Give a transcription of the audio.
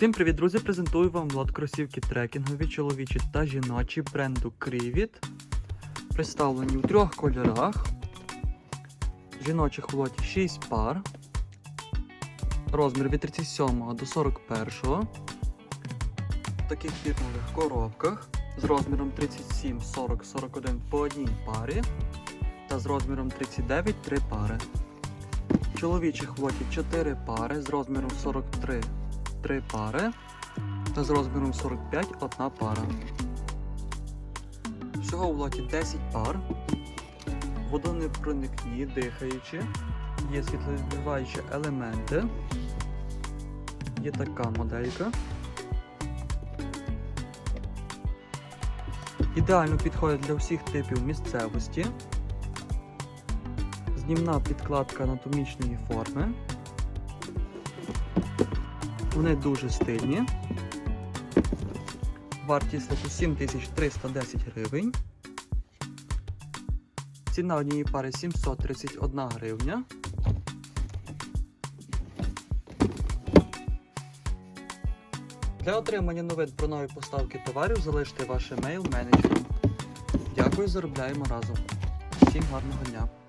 Всім привіт, друзі! Презентую вам лот кросівки трекінгові, чоловічі та жіночі бренду Крівіт. Представлені у трьох кольорах. Жіночих лоті 6 пар. Розмір від 37 до 41. В таких фірмових коробках з розміром 37, 40, 41 по одній парі. Та з розміром 39 3 пари. Чоловічих в лоті 4 пари з розміром 43 3 пари та з розміром 45 одна пара. Всього в лоті 10 пар. Водонепроникні, дихаючі, є світловідбиваючі елементи. Є така моделька. Ідеально підходить для всіх типів місцевості. Знімна підкладка анатомічної форми. Вони дуже стильні. Вартість лоту 7310 гривень. Ціна однієї пари 731 гривня. Для отримання новин про нові поставки товарів залиште ваш емейл менеджеру. Дякую, заробляємо разом. Всім гарного дня!